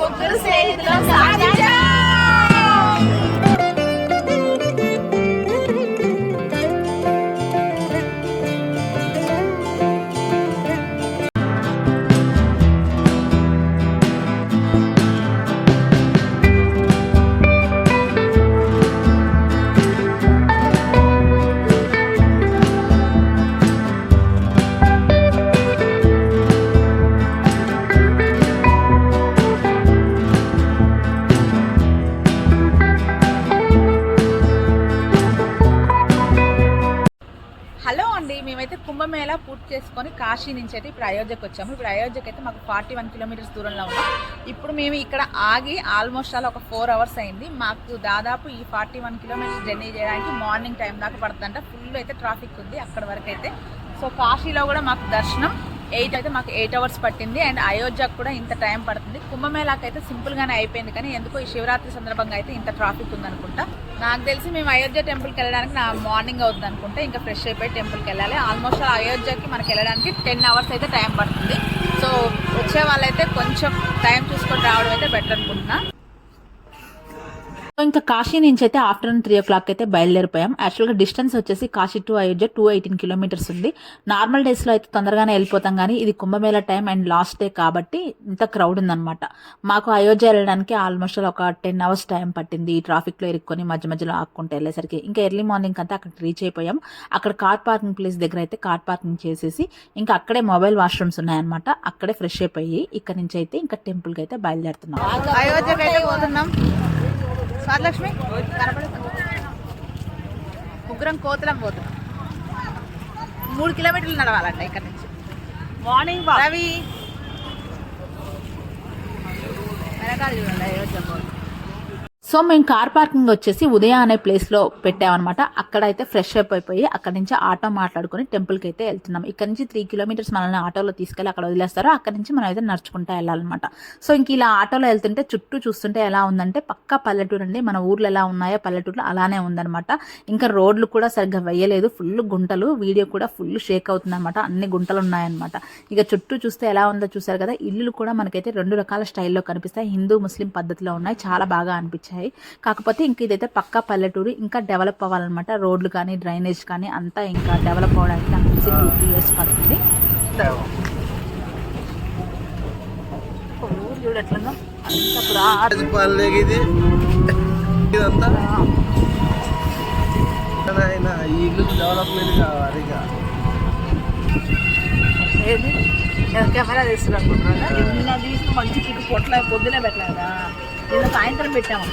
ముగ్గురు స్నేహితులు కాశీ నుంచి అయితే ఇప్పుడు అయోధ్యకు వచ్చాము. ఇప్పుడు అయోధ్యకి అయితే మాకు ఫార్టీ వన్ కిలోమీటర్స్ దూరంలో ఉన్నాం. ఇప్పుడు మేము ఇక్కడ ఆగి ఆల్మోస్ట్ అలా ఒక ఫోర్ అవర్స్ అయింది. మాకు దాదాపు ఈ ఫార్టీ వన్ కిలోమీటర్స్ జర్నీ చేయడానికి మార్నింగ్ టైం దాకా పడుతుందంట. ఫుల్ అయితే ట్రాఫిక్ ఉంది అక్కడ వరకు అయితే. సో కాశీలో కూడా మాకు దర్శనం ఎయిట్ అయితే మాకు ఎయిట్ అవర్స్ పట్టింది. అండ్ అయోధ్యకు కూడా ఇంత టైం పడుతుంది. కుంభమేళాకి అయితే సింపుల్గానే అయిపోయింది. కానీ ఎందుకో ఈ శివరాత్రి సందర్భంగా అయితే ఇంత ట్రాఫిక్ ఉందనుకుంటా. నాకు తెలిసి మేము అయోధ్య టెంపుల్కి వెళ్ళడానికి నా మార్నింగ్ అవుతుంది అనుకుంటే ఇంకా ఫ్రెష్ అయిపోయి టెంపుల్కి వెళ్ళాలి. ఆల్మోస్ట్ అయోధ్యకి మనకి వెళ్ళడానికి టెన్ అవర్స్ అయితే టైం పడుతుంది. సో వచ్చే వాళ్ళైతే కొంచెం టైం చూసుకొని రావడం అయితే బెటర్ అనుకుంటున్నా. ఇంకా కాశీ నుంచి అయితే ఆఫ్టర్నూన్ త్రీ ఓ క్లాక్ అయితే బయలుదేరిపోయాం. యాక్చువల్గా డిస్టెన్స్ వచ్చేసి Kashi to Ayodhya two eighteen kilometres ఉంది. నార్మల్ డేస్లో అయితే తొందరగానే వెళ్ళిపోతాం కానీ ఇది Kumbh Mela time and last day కాబట్టి ఇంత క్రౌడ్ ఉందన్నమాట. మాకు అయోధ్య వెళ్ళడానికి ఆల్మోస్ట్ ఒక టెన్ అవర్స్ టైం పట్టింది. ఈ ట్రాఫిక్లో ఇరుక్కొని మధ్య మధ్యలో ఆక్కుంటూ వెళ్ళేసరికి. ఇంకా ఎర్లీ మార్నింగ్ అంతా అక్కడ రీచ్ అయిపోయాం. అక్కడ కార్ పార్కింగ్ ప్లేస్ దగ్గర అయితే కార్ పార్కింగ్ చేసేసి ఇంకా అక్కడే మొబైల్ వాష్రూమ్స్ ఉన్నాయన్నమాట. అక్కడే ఫ్రెష్ అయిపోయి ఇక్కడ నుంచి అయితే ఇంకా టెంపుల్కి అయితే బయలుదేరుతున్నాం. అయోధ్యకి అయితే పోతున్నాం. స్వాతిలక్ష్మి కనపడుతుంది ముగ్గురం కోతులం పోతున్నాం. మూడు కిలోమీటర్లు నడవాలంట ఇక్కడ నుంచి. మార్నింగ్ రవి. వెనకాల చూడండి అయోధ్య పోతుంది సో మేము కార్ పార్కింగ్ వచ్చేసి ఉదయ అనే ప్లేస్లో పెట్టామన్నమాట. అక్కడ అయితే ఫ్రెష్ అప్ అయిపోయి అక్కడ నుంచి ఆటో మాట్లాడుకొని టెంపుల్కి అయితే వెళ్తున్నాం. ఇక్కడ నుంచి త్రీ కిలోమీటర్స్ మనల్ని ఆటోలో తీసుకెళ్ళి అక్కడ వదిలేస్తారు. అక్కడ నుంచి మనం అయితే నడుచుకుంటా వెళ్ళాలన్నమాట. సో ఇంక ఇలా ఆటోలో వెళ్తుంటే చుట్టూ చూస్తుంటే ఎలా ఉందంటే పక్కా పల్లెటూరు అండి. మన ఊర్లో ఎలా ఉన్నాయో పల్లెటూరులో అలానే ఉందన్నమాట. ఇంకా రోడ్లు కూడా సరిగ్గా వేయలేదు. ఫుల్ గుంటలు. వీడియో కూడా ఫుల్ షేక్ అవుతుంది అనమాట అన్ని గుంటలు ఉన్నాయన్నమాట. ఇక చుట్టూ చూస్తే ఎలా ఉందో చూసారు కదా. ఇల్లులు కూడా మనకైతే రెండు రకాల స్టైల్లో కనిపిస్తాయి. హిందూ ముస్లిం పద్ధతిలో ఉన్నాయి. చాలా బాగా అనిపించాయి. కాకపోతే ఇంక ఇదైతే పక్కా పల్లెటూరు. ఇంకా డెవలప్ అవ్వాలన్నమాట. రోడ్లు కానీ డ్రైనేజ్ కానీ అంతా ఇంకా డెవలప్ అవ్వడానికి నాకు తెలిసి టూ త్రీ ఇయర్స్ పడుతుంది ఇదంతా? ఇల్లు డెవలప్మెంట్ కావాలి ఇక. ఏది? కెమెరా తీస్తున్నా అనుకుంటున్నా నిన్న తీసి మంచి పొట్ల పొద్దునే పెట్టలేదా? నిన్న సాయంత్రం పెట్టాము.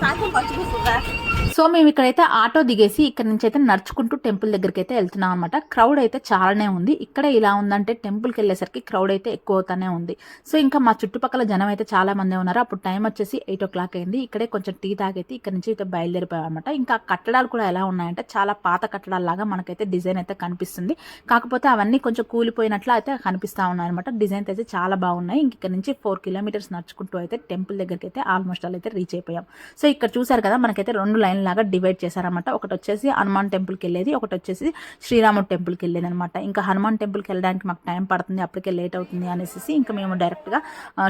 సాయంత్రం పచ్చిపోతుందా సో మేము ఇక్కడైతే ఆటో దిగేసి ఇక్కడ నుంచి అయితే నడుచుకుంటూ టెంపుల్ దగ్గరికి అయితే వెళ్తున్నాం అనమాట క్రౌడ్ అయితే చాలానే ఉంది. ఇక్కడ ఇలా ఉందంటే టెంపుల్కి వెళ్ళేసరికి క్రౌడ్ అయితే ఎక్కువ అవుతానే ఉంది. సో ఇంకా మా చుట్టుపక్కల జనం అయితే చాలా మంది ఉన్నారు. అప్పుడు టైం వచ్చేసి ఎయిట్ ఓ క్లాక్ అయింది. ఇక్కడే కొంచెం టీ తాగైతే ఇక్కడ నుంచి అయితే బయలుదేరిపోయాం అనమాట ఇంకా కట్టడాలు కూడా ఎలా ఉన్నాయంటే చాలా పాత కట్టడాలాగా మనకైతే డిజైన్ అయితే కనిపిస్తుంది. కాకపోతే అవన్నీ కొంచెం కూలిపోయినట్లు అయితే కనిపిస్తా ఉన్నాయి అనమాట డిజైన్ అయితే చాలా బాగున్నాయి. ఇంక ఇక్కడ నుంచి ఫోర్ కిలోమీటర్స్ నడుచుకుంటూ అయితే టెంపుల్ దగ్గరికి అయితే ఆల్మోస్ట్ ఆల్ అయితే రీచ్ అయిపోయాం. సో ఇక్కడ చూసారు కదా మనకైతే రెండు లైన్ లాగా డివైడ్ చేశారనమాట ఒకటి వచ్చేసి హనుమాన్ టెంపుల్కి వెళ్ళేది ఒకటి వచ్చేసి శ్రీరాముడు టెంపుల్కి వెళ్ళేది అనమాట ఇంకా హనుమాన్ టెంపుల్కి వెళ్ళడానికి మాకు టైం పడుతుంది అప్పటికే లేట్ అవుతుంది అనేసి ఇంకా మేము డైరెక్ట్గా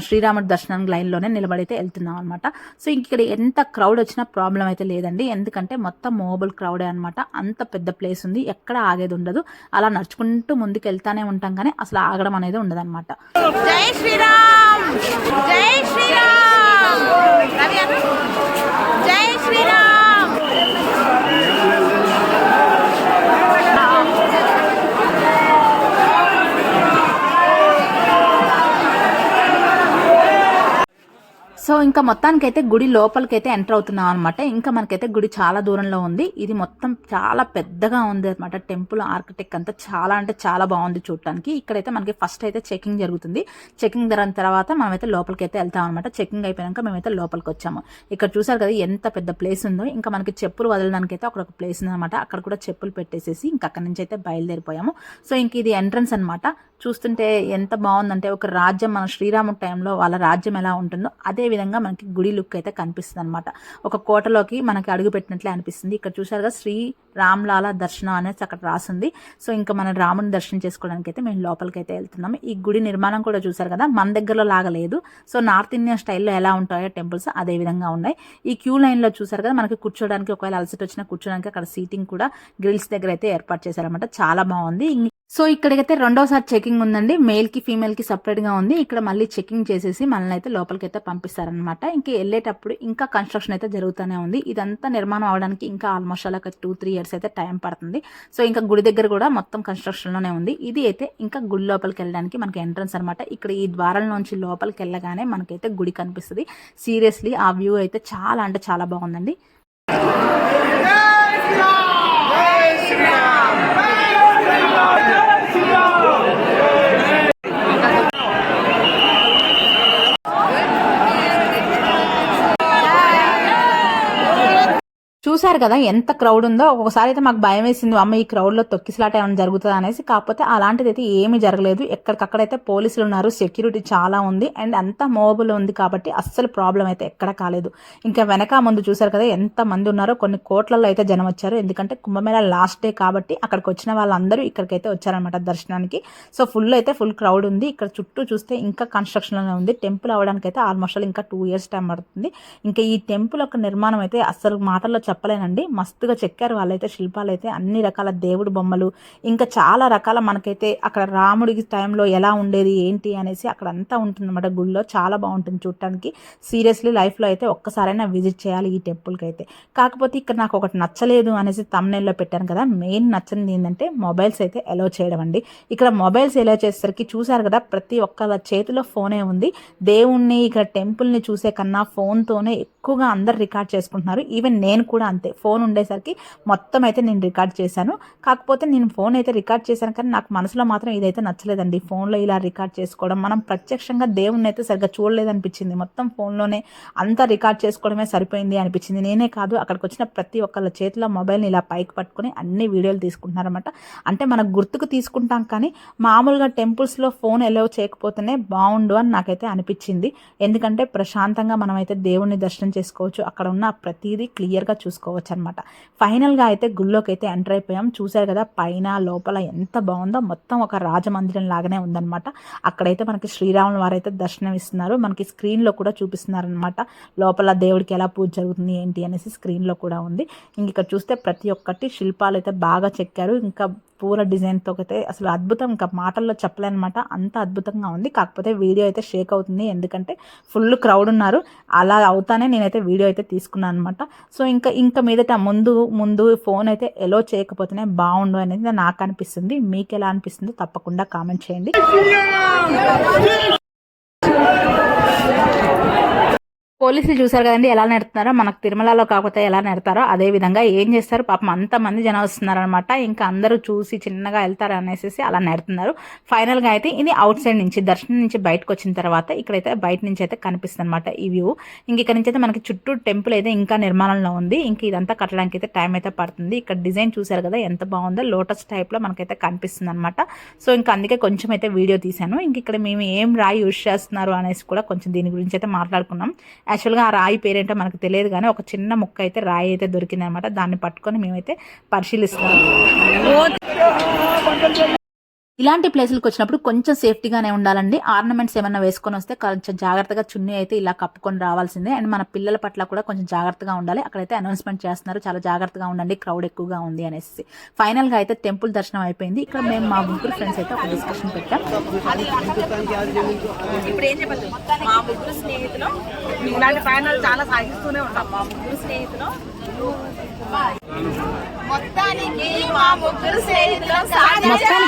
శ్రీరాముడు దర్శనానికి లైన్లోనే నిలబడైతే వెళ్తున్నాం అనమాట సో ఇక్కడ ఎంత క్రౌడ్ వచ్చినా ప్రాబ్లం అయితే లేదండి. ఎందుకంటే మొత్తం మోబుల్ క్రౌడే అనమాట అంత పెద్ద ప్లేస్ ఉంది ఎక్కడ ఆగేది ఉండదు. అలా నడుచుకుంటూ ముందుకు వెళ్తానే ఉంటాం కానీ అసలు ఆగడం అనేది ఉండదు అనమాట జై శ్రీరామ్! జై శ్రీరామ్ రవి అన్న. జై శ్రీరామ్ సో ఇంకా మొత్తానికైతే గుడి లోపలికైతే ఎంటర్ అవుతున్నాం అనమాట ఇంకా మనకైతే గుడి చాలా దూరంలో ఉంది. ఇది మొత్తం చాలా పెద్దగా ఉంది అనమాట టెంపుల్ ఆర్కిటెక్ట్ అంతా చాలా అంటే చాలా బాగుంది చూడటానికి. ఇక్కడైతే మనకి ఫస్ట్ అయితే చెకింగ్ జరుగుతుంది. చెకింగ్ జరిగిన తర్వాత మనమైతే లోపలికి అయితే వెళ్తాం అనమాట చెకింగ్ అయిపోయాక మేమైతే లోపలికి వచ్చాము. ఇక్కడ చూసారు కదా ఎంత పెద్ద ప్లేస్ ఉందో. ఇంకా మనకి చెప్పులు వదలడానికి అయితే అక్కడ ఒక ప్లేస్ ఉందన్నమాట అక్కడ కూడా చెప్పులు పెట్టేసేసి ఇంకా అక్కడ నుంచి అయితే బయలుదేరిపోయాము. సో ఇంక ఇది ఎంట్రన్స్ అన్నమాట. చూస్తుంటే ఎంత బాగుందంటే ఒక రాజ్యం మన శ్రీరాముడి టైంలో వాళ్ళ రాజ్యం ఎలా ఉంటుందో. అదే విధంగా మనకి గుడి లుక్ అయితే కనిపిస్తుంది అనమాట ఒక కోటలోకి మనకి అడుగు పెట్టినట్లే అనిపిస్తుంది. ఇక్కడ చూసారుగా శ్రీ రామ్లాల దర్శనం అనేది అక్కడ రాసింది. సో ఇంకా మనం రాముని దర్శనం చేసుకోవడానికి అయితే మేము లోపలికి అయితే వెళ్తున్నాము. ఈ గుడి నిర్మాణం కూడా చూసారు కదా మన దగ్గరలో లాగా లేదు. సో నార్త్ ఇండియన్ స్టైల్లో ఎలా ఉంటాయో టెంపుల్స్ అదే విధంగా ఉన్నాయి. ఈ క్యూ లైన్లో చూసారు కదా మనకి కూర్చోడానికి ఒకవేళ అలసట వచ్చినా కూర్చోడానికి అక్కడ సీటింగ్ కూడా గ్రిల్స్ దగ్గర అయితే ఏర్పాటు చేశారనమాట చాలా బాగుంది. సో ఇక్కడికైతే రెండోసారి చెకింగ్ ఉందండి. మేల్కి ఫీమేల్కి ఉంది. ఇక్కడ మళ్ళీ చెకింగ్ చేసేసి మనల్ని అయితే లోపలికి అయితే పంపిస్తారనమాట ఇంకా వెళ్ళేటప్పుడు ఇంకా కన్స్ట్రక్షన్ అయితే జరుగుతూనే ఉంది. ఇదంతా నిర్మాణం అవడానికి ఇంకా ఆల్మోస్ట్ అలా టూ త్రీ ఇయర్స్ అయితే టైం పడుతుంది. సో ఇంకా గుడి దగ్గర కూడా మొత్తం కన్స్ట్రక్షన్లోనే ఉంది. ఇది అయితే ఇంకా గుడి లోపలికి వెళ్ళడానికి మనకి ఎంట్రన్స్ అనమాట ఇక్కడ ఈ ద్వారం నుంచి లోపలికి వెళ్ళగానే మనకైతే గుడి కనిపిస్తుంది. సీరియస్లీ ఆ వ్యూ అయితే చాలా అంటే చాలా బాగుందండి. చూసారు కదా ఎంత క్రౌడ్ ఉందో ఒకసారి అయితే మాకు భయం వేసింది అమ్మ ఈ క్రౌడ్లో తొక్కిసలాట ఏమైనా జరుగుతుందా? అనేసి. కాకపోతే అలాంటిది అయితే ఏమీ జరగలేదు. ఎక్కడికక్కడైతే పోలీసులు ఉన్నారు సెక్యూరిటీ చాలా ఉంది అండ్ అంతా మోబుల్ ఉంది కాబట్టి అస్సలు ప్రాబ్లం అయితే ఎక్కడ కాలేదు. ఇంకా వెనక ముందు చూసారు కదా ఎంత మంది ఉన్నారో కొన్ని కోట్లలో అయితే జనం వచ్చారు. ఎందుకంటే కుంభమేళ లాస్ట్ డే కాబట్టి అక్కడికి వచ్చిన వాళ్ళందరూ ఇక్కడికైతే వచ్చారనమాట దర్శనానికి. సో ఫుల్ అయితే ఫుల్ క్రౌడ్ ఉంది. ఇక్కడ చుట్టూ చూస్తే ఇంకా కన్స్ట్రక్షన్లోనే ఉంది. టెంపుల్ అవడానికి అయితే ఆల్మోస్ట్ ఇంకా టూ ఇయర్స్ టైం పడుతుంది. ఇంకా ఈ టెంపుల్ యొక్క నిర్మాణం అయితే అస్సలు మాటల్లో చెప్పలేనండి. మస్తుగా చెక్కారు వాళ్ళైతే శిల్పాలు అయితే అన్ని రకాల దేవుడి బొమ్మలు. ఇంకా చాలా రకాల మనకైతే అక్కడ రాముడికి టైంలో ఎలా ఉండేది ఏంటి అనేసి అక్కడ అంతా ఉంటుందన్నమాట గుడిలో చాలా బాగుంటుంది చూడటానికి సీరియస్లీ లైఫ్లో అయితే ఒక్కసారైనా విజిట్ చేయాలి ఈ టెంపుల్కి అయితే కాకపోతే ఇక్కడ నాకు ఒకటి నచ్చలేదు అనేసి తమ్నెల్లో పెట్టాను కదా. మెయిన్ నచ్చనిది ఏంటంటే మొబైల్స్ అయితే ఎలో చేయడం అండి. ఇక్కడ మొబైల్స్ ఎలా చేసేసరికి చూశారు కదా ప్రతి ఒక్కళ్ళ చేతిలో ఫోనే ఉంది. దేవుణ్ణి ఇక్కడ టెంపుల్ని చూసే కన్నా ఫోన్తోనే ఎక్కువగా అందరు రికార్డ్ చేసుకుంటున్నారు. ఈవెన్ నేను కూడా అంతే. ఫోన్ ఉండేసరికి మొత్తం అయితే నేను రికార్డ్ చేశాను. కాకపోతే నేను ఫోన్ అయితే రికార్డ్ చేశాను కానీ నాకు మనసులో మాత్రం ఇదైతే నచ్చలేదండి. ఫోన్లో ఇలా రికార్డ్ చేసుకోవడం మనం ప్రత్యక్షంగా దేవుణ్ణి అయితే సరిగ్గా చూడలేదనిపించింది. మొత్తం ఫోన్లోనే అంతా రికార్డ్ చేసుకోవడమే సరిపోయింది అనిపించింది. నేనే కాదు అక్కడికి వచ్చిన ప్రతి ఒక్కళ్ళ చేతిలో మొబైల్ని ఇలా పైకి పట్టుకొని అన్ని వీడియోలు తీసుకుంటున్నారన్నమాట. అంటే మన గుర్తుకు తీసుకుంటాం కానీ మామూలుగా టెంపుల్స్లో ఫోన్ ఎలో చేయకపోతేనే బాగుండు అని నాకైతే అనిపించింది. ఎందుకంటే ప్రశాంతంగా మనమైతే దేవుణ్ణి దర్శనం చేసుకోవచ్చు. అక్కడ ఉన్న ప్రతిదీ క్లియర్గా చూసుకోవచ్చు అనమాట ఫైనల్గా అయితే గుళ్ళోకి అయితే ఎంటర్ అయిపోయాం. చూశారు కదా పైన లోపల ఎంత బాగుందో. మొత్తం ఒక రాజమందిరం లాగానే ఉందన్నమాట. అక్కడైతే మనకి శ్రీరాముల వారు అయితే దర్శనం ఇస్తున్నారు మనకి స్క్రీన్లో కూడా చూపిస్తున్నారనమాట లోపల దేవుడికి ఎలా పూజ జరుగుతుంది ఏంటి అనేసి స్క్రీన్లో కూడా ఉంది. ఇంక ఇక్కడ చూస్తే ప్రతి ఒక్కటి శిల్పాలు అయితే బాగా చెక్కారు. ఇంకా పూల డిజైన్తో అయితే అసలు అద్భుతం. ఇంకా మాటల్లో చెప్పలేనమాట. అంత అద్భుతంగా ఉంది. కాకపోతే వీడియో అయితే షేక్ అవుతుంది. ఎందుకంటే ఫుల్ క్రౌడ్ ఉన్నారు. అలా అవుతానే నేనైతే వీడియో అయితే తీసుకున్నాను అనమాట సో ఇంకా ఇంకా మీదట ముందు ముందు ఫోన్ అయితే ఎలో చేయకపోతేనే బాగుండు అనేది నాకు అనిపిస్తుంది. మీకు ఎలా అనిపిస్తుందో తప్పకుండా కామెంట్ చేయండి. పోలీసులు చూసారు కదండి ఎలా నెడుతున్నారో మనకు తిరుమలలో కాకపోతే ఎలా నెడతారో అదే విధంగా ఏం చేస్తారు పాపం అంతమంది జనం వస్తున్నారు అనమాట ఇంకా అందరూ చూసి చిన్నగా వెళ్తారు అనేసి అలా నెడుతున్నారు. ఫైనల్గా అయితే ఇది అవుట్ సైడ్ నుంచి దర్శనం నుంచి బయటకు వచ్చిన తర్వాత ఇక్కడైతే బయట నుంచి అయితే కనిపిస్తుంది అనమాట ఈ వ్యూ ఇంక ఇక్కడ నుంచి అయితే మనకి చుట్టూ టెంపుల్ అయితే ఇంకా నిర్మాణంలో ఉంది. ఇంక ఇదంతా కట్టడానికి అయితే టైం అయితే పడుతుంది. ఇక్కడ డిజైన్ చూసారు కదా ఎంత బాగుందో లోటస్ టైప్లో మనకైతే కనిపిస్తుంది అనమాట సో ఇంకా అందుకే కొంచెం అయితే వీడియో తీశాను. ఇంక ఇక్కడ మేము ఏం రాయి యూజ్ చేస్తున్నారు అనేసి కూడా కొంచెం దీని గురించి అయితే మాట్లాడుకున్నాం. యాక్చువల్గా ఆ రాయి పేరేంటో మనకు తెలియదు కానీ ఒక చిన్న ముక్క అయితే రాయి అయితే దొరికింది అనమాట దాన్ని పట్టుకొని మేమైతే పరిశీలిస్తాం ఇలాంటి ప్లేసులకు వచ్చినప్పుడు కొంచెం సేఫ్టీగానే ఉండాలండి. ఆర్నమెంట్స్ ఏమైనా వేసుకొని వస్తే కొంచెం జాగ్రత్తగా చున్నీ అయితే ఇలా కప్పుకొని రావాల్సిందే. అండ్ మన పిల్లల పట్ల కూడా కొంచెం జాగ్రత్తగా ఉండాలి. అక్కడైతే అనౌన్స్మెంట్ చేస్తున్నారు. చాలా జాగ్రత్తగా ఉండండి. క్రౌడ్ ఎక్కువగా ఉంది అనేసి. ఫైనల్గా అయితే టెంపుల్ దర్శనం అయిపోయింది. ఇక్కడ మేము మా ముగ్గురు ఫ్రెండ్స్ అయితే ఒక డిస్కషన్ పెట్టాం. ఇప్పుడు ఏం మా ముగ్గురు స్నేహితులు. ఇలాంటి ప్రయాణాలు చాలా సాగిస్తూనే ఉంటాం. మా ముగ్గురు స్నేహితులు. మొత్తానికి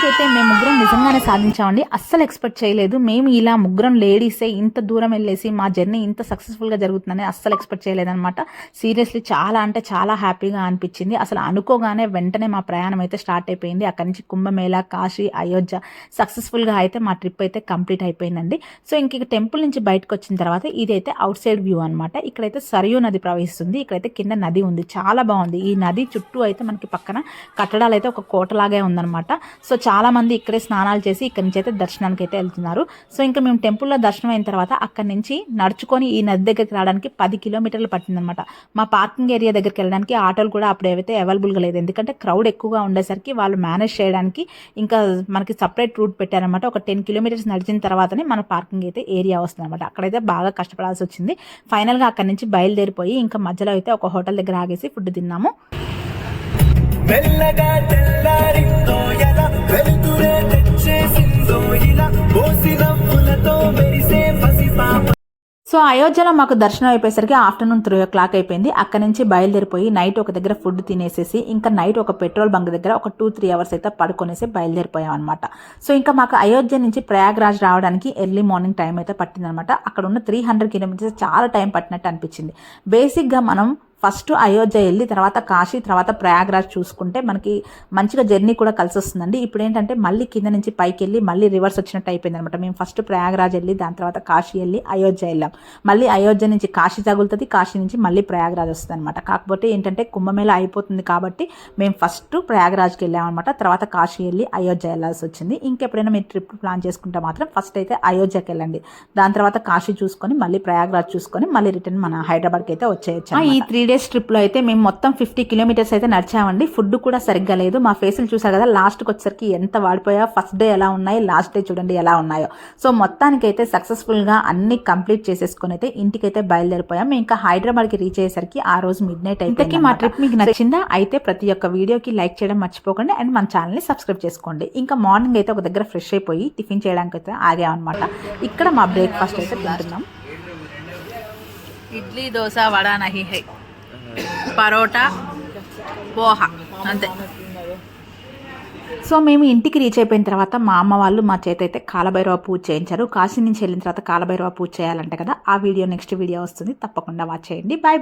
అయితే మేము ముగ్గురం నిజంగానే సాధించామండి. అస్సలు ఎక్స్పెక్ట్ చేయలేదు. మేము ఇలా ముగ్గురం లేడీసే ఇంత దూరం వెళ్ళేసి మా జర్నీ ఇంత సక్సెస్ఫుల్గా జరుగుతుందని అస్సలు ఎక్స్పెక్ట్ చేయలేదన్నమాట. సీరియస్లీ చాలా అంటే చాలా హ్యాపీగా అనిపించింది. అసలు అనుకోగానే వెంటనే మా ప్రయాణం అయితే స్టార్ట్ అయిపోయింది. అక్కడి నుంచి కుంభమేళ కాశీ అయోధ్య సక్సెస్ఫుల్గా అయితే మా ట్రిప్ అయితే కంప్లీట్ అయిపోయిందండి. సో ఇంక టెంపుల్ నుంచి బయటకు వచ్చిన తర్వాత ఇదైతే అవుట్ సైడ్ వ్యూ అనమాట ఇక్కడైతే సరియూ నది ప్రవహిస్తుంది. ఇక్కడైతే కింద నది ఉంది. చాలా బాగుంది. ఈ నది చుట్టూ అయితే మనకి పక్కన కట్టడాలు అయితే ఒక కోటలాగే ఉందన్నమాట. సో చాలా మంది ఇక్కడే స్నానాలు చేసి ఇక్కడ నుంచి అయితే దర్శనానికి అయితే వెళ్తున్నారు. సో ఇంకా మేము టెంపుల్లో దర్శనం అయిన తర్వాత అక్కడి నుంచి నడుచుకొని ఈ నది దగ్గరికి రావడానికి పది కిలోమీటర్లు పట్టిందనమాట మా పార్కింగ్ ఏరియా దగ్గరికి వెళ్ళడానికి ఆటోలు కూడా అప్పుడు ఏవైతే అవైలబుల్గా లేదు ఎందుకంటే క్రౌడ్ ఎక్కువగా ఉండేసరికి వాళ్ళు మేనేజ్ చేయడానికి ఇంకా మనకి సపరేట్ రూట్ పెట్టారనమాట ఒక టెన్ కిలోమీటర్స్ నడిచిన తర్వాతనే మన పార్కింగ్ అయితే ఏరియా వస్తుంది అనమాట అక్కడైతే బాగా కష్టపడాల్సి వచ్చింది. ఫైనల్గా అక్కడ నుంచి బయలుదేరిపోయి ఇంకా మధ్యలో అయితే ఒక హోటల్ దగ్గర ఆగేసి ఫుడ్ తిన్నాము మెల్లగా తెల్లారిందో ఎలా వెలుతురే తెచ్చేసిందో ఇలా పోసి నవ్వులతో మెరిసే పసిపాప సో అయోధ్యలో మాకు దర్శనం అయిపోయేసరికి ఆఫ్టర్నూన్ త్రీ ఓ క్లాక్ అయిపోయింది. అక్కడ నుంచి బయలుదేరిపోయి నైట్ ఒక దగ్గర ఫుడ్ తినేసేసి ఇంకా నైట్ ఒక పెట్రోల్ బంక్ దగ్గర ఒక టూ త్రీ అవర్స్ అయితే పడుకొనేసి బయలుదేరిపోయాం అనమాట సో ఇంకా మాకు అయోధ్య నుంచి ప్రయాగ్రాజ్ రావడానికి ఎర్లీ మార్నింగ్ టైం అయితే పట్టిందనమాట అక్కడ ఉన్న త్రీ హండ్రెడ్ కిలోమీటర్స్ చాలా టైం పట్టినట్టు అనిపించింది. బేసిక్గా మనం ఫస్ట్ అయోధ్య వెళ్ళి తర్వాత కాశీ తర్వాత ప్రయాగ్రాజ్ చూసుకుంటే మనకి మంచిగా జర్నీ కూడా కలిసి వస్తుందండి ఇప్పుడు ఏంటంటే మళ్ళీ కింద నుంచి పైకి వెళ్ళి మళ్ళీ రివర్స్ వచ్చినట్టు అయిపోయింది అనమాట మేము ఫస్ట్ ప్రయాగ్రాజ్ వెళ్ళి దాని తర్వాత కాశీ వెళ్ళి అయోధ్య వెళ్ళాం. మళ్ళీ అయోధ్య నుంచి కాశీ తగులుతుంది కాశీ నుంచి మళ్ళీ ప్రయాగ్రాజ్ వస్తుంది అనమాట కాకపోతే ఏంటంటే కుంభమేళ అయిపోతుంది కాబట్టి మేము ఫస్ట్ ప్రయాగ్రాజ్కి వెళ్ళామన్నమాట తర్వాత కాశీ వెళ్ళి అయోధ్య వెళ్ళాల్సి వచ్చింది. ఇంకెప్పుడైనా మీరు ట్రిప్ ప్లాన్ చేసుకుంటే మాత్రం ఫస్ట్ అయితే అయోధ్యకి వెళ్ళండి. దాని తర్వాత కాశీ చూసుకొని మళ్ళీ ప్రయాగ్రాజ్ చూసుకొని మళ్ళీ రిటర్న్ మన హైదరాబాద్కి అయితే వచ్చేయచ్చు ఈ త్రీ డేస్ ట్రిప్లో అయితే మేము మొత్తం ఫిఫ్టీ కిలోమీటర్స్ అయితే నడిచామండి. ఫుడ్ కూడా సరిగ్గా లేదు. మా ఫేసులు చూసారు కదా లాస్ట్కి వచ్చేసరికి ఎంత వాడిపోయా ఫస్ట్ డే ఎలా ఉన్నాయి లాస్ట్ డే చూడండి ఎలా ఉన్నాయో. సో మొత్తానికైతే సక్సెస్ఫుల్గా అన్ని కంప్లీట్ చేసేసుకొని అయితే ఇంటికైతే బయలుదేరిపోయాం. మేము ఇంకా హైదరాబాద్కి రీచ్ అయ్యేసరికి ఆ రోజు మిడ్ నైట్ అయితే మా ట్రిప్ మీకు నచ్చిందా? అయితే ప్రతి ఒక్క వీడియోకి లైక్ చేయడం మర్చిపోకండి. అండ్ మన ఛానల్ని సబ్స్క్రైబ్ చేసుకోండి. ఇంకా మార్నింగ్ అయితే ఒక దగ్గర ఫ్రెష్ అయిపోయి టిఫిన్ చేయడానికి అయితే ఆగామన్నమాట ఇక్కడ మా బ్రేక్ఫాస్ట్ అయితే తింటున్నాం. ఇడ్లీ దోశ వడ నహి హై. పరోటా పోహ అంతే. సో మేము ఇంటికి రీచ్ అయిపోయిన తర్వాత మా అమ్మ వాళ్ళు మా చేత అయితే కాలభైరవ పూజ చేయించారు. కాశీ నుంచి వెళ్ళిన తర్వాత కాలభైరవ పూజ చేయాలంటే కదా. ఆ వీడియో నెక్స్ట్ వీడియో వస్తుంది. తప్పకుండా వాచ్ చేయండి. బాయ్